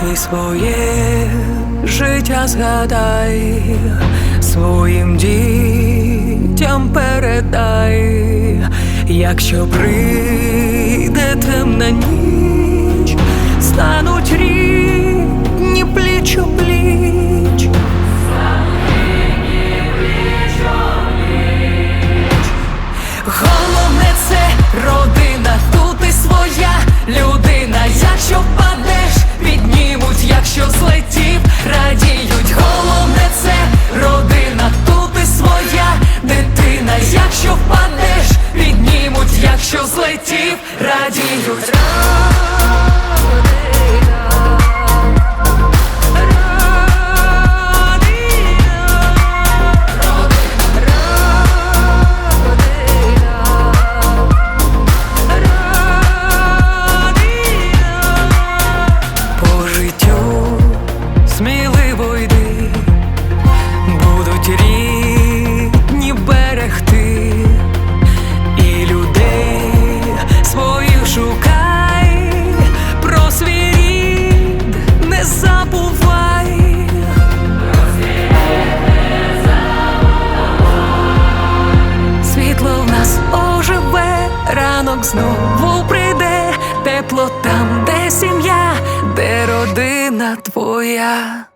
Ти своє життя згадай, своїм дітям передай, якщо прийде темна ніч Ратів радіють. знову прийде тепло там, де сім'я, де родина твоя.